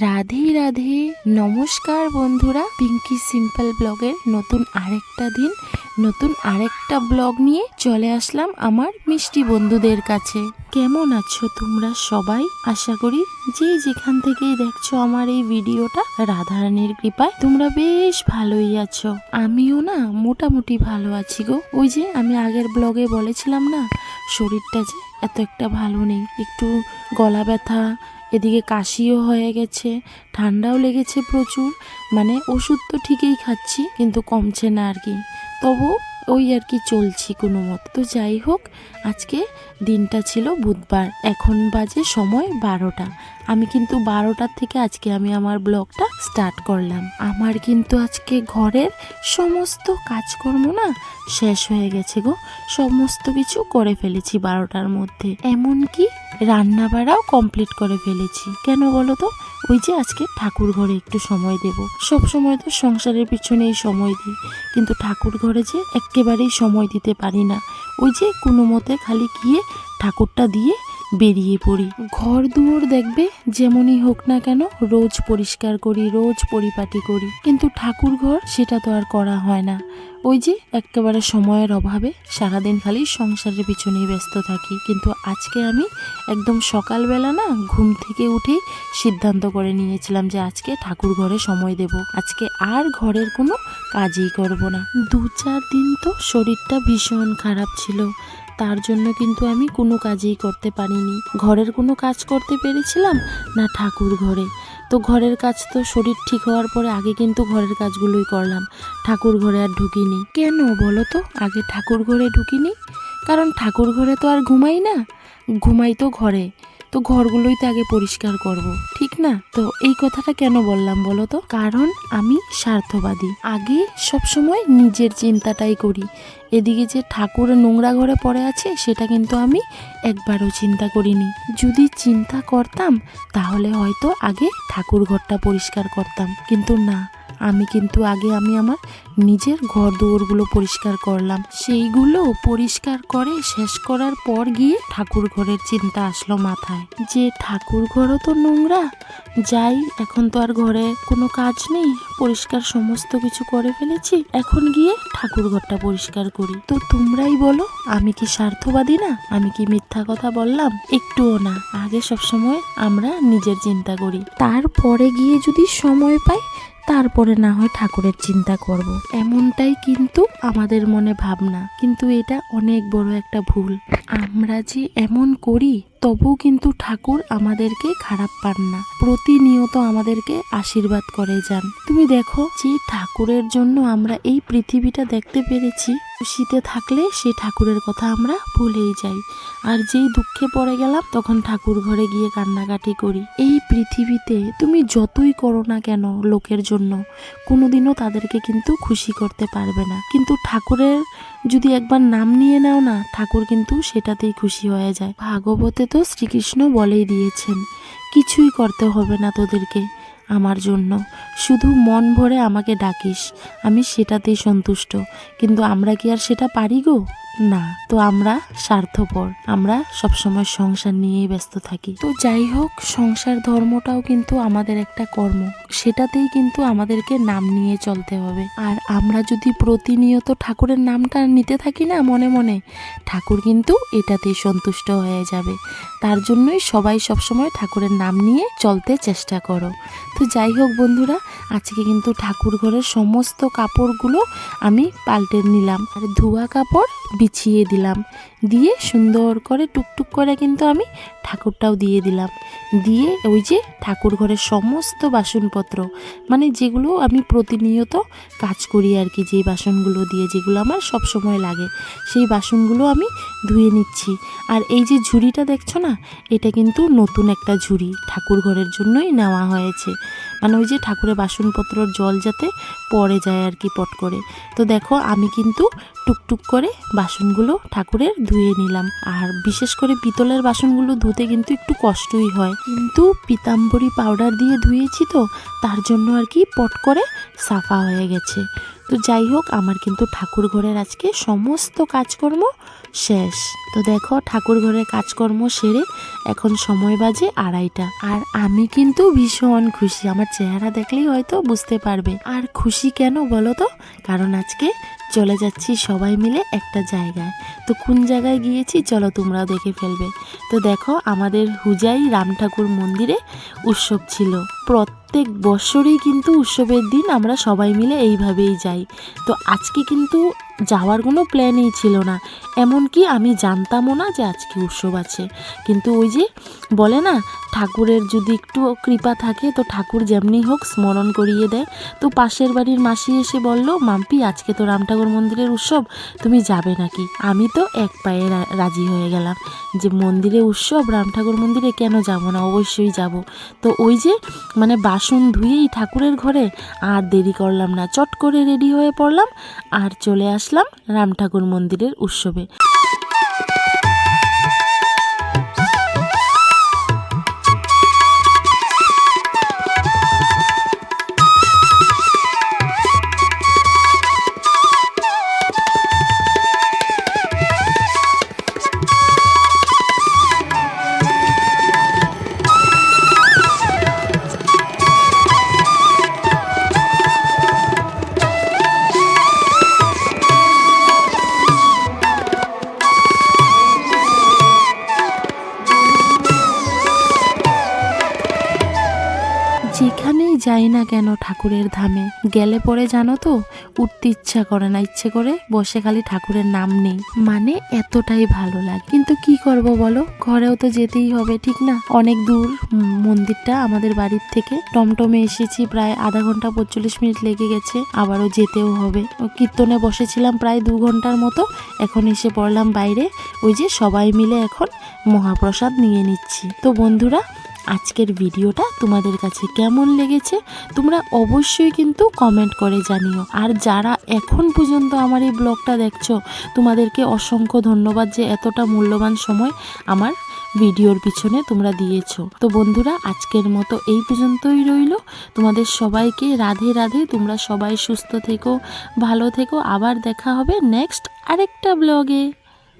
রাধে রাধে। নমস্কার বন্ধুরা, পিঙ্কি সিম্পল ব্লগের নতুন আরেকটা দিন, নতুন আরেকটা ব্লগ নিয়ে চলে আসলাম আমার মিষ্টি বন্ধুদের কাছে। কেমন আছো তোমরা সবাই? আশা করি যে যেখান থেকেই দেখছ আমার এই ভিডিওটা, রাধারানীর কৃপায় তোমরা বেশ ভালোই আছো। আমিও না মোটামুটি ভালো আছি গো। ওই যে আমি আগের ব্লগে বলেছিলাম না, শরীরটা যে এত একটা ভালো নেই। একটু গলা ব্যথা এদিকে কাশিও হয়ে গেছে, ঠান্ডাও লেগেছে প্রচুর মানে ওষুধ তো ঠিকই খাচ্ছি, কিন্তু কমছে না আর কি। তবু ওই আর কি চলছি কোনো মত। তো যাই হোক, আজকে দিনটা ছিল বুধবার। এখন বাজে সময় বারোটা। আমি কিন্তু বারোটার থেকে আজকে আমি আমার ব্লগটা স্টার্ট করলাম। আমার কিন্তু আজকে ঘরের সমস্ত কাজকর্ম না শেষ হয়ে গেছে গো। সমস্ত কিছু করে ফেলেছি বারোটার মধ্যে। এমনকি রান্না বাড়াও কমপ্লিট করে ফেলেছি। কেন বলো তো? ওই যে আজকে ঠাকুর ঘরে একটু সময় দেব। সব সময় তো সংসারের পিছনেই সময় দিই। কিন্তু ঠাকুর ঘরে যে একেবারেই সময় দিতে পারি না। ওই যে কোনো মতে খালি গিয়ে ঠাকুরটা দিয়ে বেরিয়ে পড়ি। ঘর দুয়ার দেখবে যেমনই হোক না কেন রোজ পরিষ্কার করি, রোজ পরিপাটি করি। কিন্তু ঠাকুর ঘর সেটা তো আর করা হয় না। ওই যে একেবারে সময়ের অভাবে সারাদিন খালি সংসারের পিছনেই ব্যস্ত থাকি। কিন্তু আজকে আমি একদম সকালবেলা না ঘুম থেকে উঠেই সিদ্ধান্ত করে নিয়েছিলাম যে আজকে ঠাকুর ঘরে সময় দেব। আজকে আর ঘরের কোনো কাজই করব না। দু চার দিন তো শরীরটা ভীষণ খারাপ ছিল। তার জন্য কিন্তু আমি কোনো কাজই করতে পারিনি। ঘরের কোনো কাজ করতে পেরেছিলাম না ঠাকুর ঘরে। তো ঘরের কাজ তো শরীর ঠিক হওয়ার পরে আগে কিন্তু ঘরের কাজগুলোই করলাম। ঠাকুর ঘরে আর ঢুকিনি। কেন বলো তো? আগে ঠাকুর ঘরে ঢুকিনি? কারণ ঠাকুর ঘরে তো আর ঘুমাই না। ঘুমাই তো ঘরে। তো ঘরগুলোই তো আগে পরিষ্কার করব, ঠিক না? তো এই কথাটা কেন বললাম বলো তো? কারণ আমি স্বার্থবাদী। আগে সব সময় নিজের চিন্তাটাই করি। এদিকে যে ঠাকুর নোংরা ঘরে পড়ে আছে, সেটা কিন্তু আমি একবারও চিন্তা করিনি। যদি চিন্তা করতাম, তাহলে হয়তো আগে ঠাকুর ঘরটা পরিষ্কার করতাম। কিন্তু না আমি কিন্তু আগে আমি আমার নিজের ঘর দুয়ারগুলো পরিষ্কার করলাম। সেইগুলো পরিষ্কার করে শেষ করার পর গিয়ে ঠাকুর ঘরের চিন্তা আসলো মাথায়। যে ঠাকুর ঘরও তো নোংরা, যাই, এখন তো আর ঘরে কোনো কাজ নেই, পরিষ্কার সমস্ত কিছু করে ফেলেছি, এখন গিয়ে ঠাকুর ঘরটা পরিষ্কার করি। তো তোমরাই বলো, আমি কি স্বার্থবাদী না? আমি কি মিথ্যা কথা বললাম? একটুও না। আগে সবসময় আমরা নিজের চিন্তা করি। তারপরে গিয়ে যদি সময় পাই তারপরে না হয় ঠাকুরের চিন্তা করব। এমনটাই কিন্তু আমাদের মনে ভাবনা কিন্তু এটা অনেক বড় একটা ভুল আমরা যে এমন করি তবুও কিন্তু ঠাকুর আমাদেরকে খারাপ পান না। প্রতিনিয়ত আমাদেরকে আশীর্বাদ করে যান। তুমি দেখো যে ঠাকুরের জন্য আমরা এই পৃথিবীটা দেখতে পেরেছি। শীতে থাকলে সেই ঠাকুরের কথা আমরা ভুলেই যাই। আর যেই দুঃখে পড়ে গেলাম, তখন ঠাকুর ঘরে গিয়ে কান্নাকাটি করি। এই পৃথিবীতে তুমি যতই করো না কেন লোকের জন্য, কোনোদিনও তাদেরকে কিন্তু খুশি করতে পারবে না। কিন্তু ঠাকুরের যদি একবার নাম নিয়ে নাও না, ঠাকুর কিন্তু সেটাতেই খুশি হয়ে যায়। ভাগবতে তো শ্রীকৃষ্ণ বলেই দিয়েছেন, কিছুই করতে হবে না তোদেরকে আমার জন্য। শুধু মন ভরে আমাকে ডাকিস, আমি সেটাতেই সন্তুষ্ট। কিন্তু আমরা কি আর সেটা পারি গো? না, তো আমরা স্বার্থপর। আমরা সবসময় সংসার নিয়েই ব্যস্ত থাকি। তো যাই হোক, সংসার ধর্মটাও কিন্তু আমাদের একটা কর্ম। সেটাতেই কিন্তু আমাদেরকে নাম নিয়ে চলতে হবে। আর আমরা যদি প্রতিনিয়ত ঠাকুরের নামটা নিতে থাকি না মনে মনে, ঠাকুর কিন্তু এটাতেই সন্তুষ্ট হয়ে যাবে। তার জন্যই সবাই সবসময় ঠাকুরের নাম নিয়ে চলতে চেষ্টা করো। তো যাই হোক বন্ধুরা, আজকে কিন্তু ঠাকুর ঘরের সমস্ত কাপড়গুলো আমি পাল্টে নিলাম। আর ধোয়া কাপড় বিছিয়ে দিলাম। দিয়ে সুন্দর করে টুকটুক করে কিন্তু আমি ঠাকুরটাও দিয়ে দিলাম। দিয়ে ওই যে ঠাকুর ঘরের সমস্ত বাসনপত্র মানে যেগুলো আমি প্রতিনিয়ত কাজ করি আর কি যে বাসনগুলো দিয়ে, যেগুলো আমার সব সময় লাগে, সেই বাসনগুলো আমি ধুয়ে নিচ্ছি। আর এই যে ঝুড়িটা দেখছ না, এটা কিন্তু নতুন একটা ঝুড়ি ঠাকুর ঘরের জন্যই নেওয়া হয়েছে। মানে ওই যে ঠাকুরের বাসনপত্রর জল যাতে পড়ে যায় আর কি পট করে। তো দেখো, আমি কিন্তু টুকটুক করে বাসনগুলো ঠাকুরের ধুয়ে নিলাম। আর বিশেষ করে পিতলের বাসনগুলো ধুতে কিন্তু একটু কষ্টই হয়। কিন্তু পিতাম্বরী পাউডার দিয়ে ধুয়েছি তো, তার জন্য আর কি পট করে সাফা হয়ে গেছে। তো যাই হোক, আমার কিন্তু ঠাকুর ঘরের আজকে সমস্ত কাজকর্ম শেষ। তো দেখো ঠাকুর ঘরের কাজকর্ম সেরে এখন সময় বাজে আড়াইটা। আর আমি কিন্তু ভীষণ খুশি। আমার চেহারা দেখলেই হয়তো বুঝতে পারবে। আর খুশি কেন বলো তো? কারণ আজকে চলে যাচ্ছি সবাই মিলে একটা জায়গায়। তো কোন জায়গায় গিয়েছি চলো তোমরাও দেখে ফেলবে। তো দেখো, আমাদের হুজাই রাম ঠাকুর মন্দিরে উৎসব ছিল। প্রত্যেক বছরই কিন্তু উৎসবের দিন আমরা সবাই মিলে এইভাবেই যাই। তো আজকে কিন্তু যাওয়ার কোনো প্ল্যানই ছিল না। এমনকি আমি জানতামও না যে আজকে উৎসব আছে। কিন্তু ওই যে বলে না ঠাকুরের যদি একটু কৃপা থাকে, তো ঠাকুর যেমনি হোক স্মরণ করিয়ে দেয়। তো পাশের বাড়ির মাসি এসে বলল, মাম্পি, আজকে তো রাম ঠাকুর মন্দিরের উৎসব, তুমি যাবে নাকি? আমি তো এক পায়ে রাজি হয়ে গেলাম যে মন্দিরে উৎসব, রাম ঠাকুর মন্দিরে কেন যাব না? অবশ্যই যাব। তো ওই যে মানে বাসন ধুয়েই ঠাকুরের ঘরে আর দেরি করলাম না। চট করে রেডি হয়ে পড়লাম আর চলে আসলাম রাম ঠাকুর মন্দিরের উৎসবে। যাই না কেন ঠাকুরের ধামে। গেলে পরে জানো তো, উঠতে ইচ্ছা করে না, ইচ্ছে করে বসে খালি ঠাকুরের নাম নেই। মানে এতটাই ভালো লাগে। কিন্তু কি করব বলো? ঘরেও তো যেতেই হবে, ঠিক না? অনেক দূর মন্দিরটা আমাদের বাড়ির থেকে। টমটমে এসেছি, প্রায় আধা ঘণ্টা পঁয়তাল্লিশ মিনিট লেগে গেছে, আবারও যেতেও হবে। কীর্তনে বসেছিলাম প্রায় দু ঘণ্টার মতো, এখন এসে পড়লাম বাইরে। ওই যে সবাই মিলে এখন মহাপ্রসাদ নিয়ে নিচ্ছি। তো বন্ধুরা আজকের ভিডিওটা তোমাদের কাছে কেমন লেগেছে, তোমরা অবশ্যই কিন্তু কমেন্ট করে জানিও। আর যারা এখন পর্যন্ত আমার এই ব্লগটা দেখছ, তোমাদেরকে অসংখ্য ধন্যবাদ যে এতটা মূল্যবান সময় আমার ভিডিওর পিছনে তোমরা দিয়েছ। তো বন্ধুরা, আজকের মতো এই পর্যন্তই রইল। তোমাদের সবাইকে রাধে রাধে, তোমরা সবাই সুস্থ থেকো, ভালো থেকো। আবার দেখা হবে নেক্সট আরেকটা ব্লগে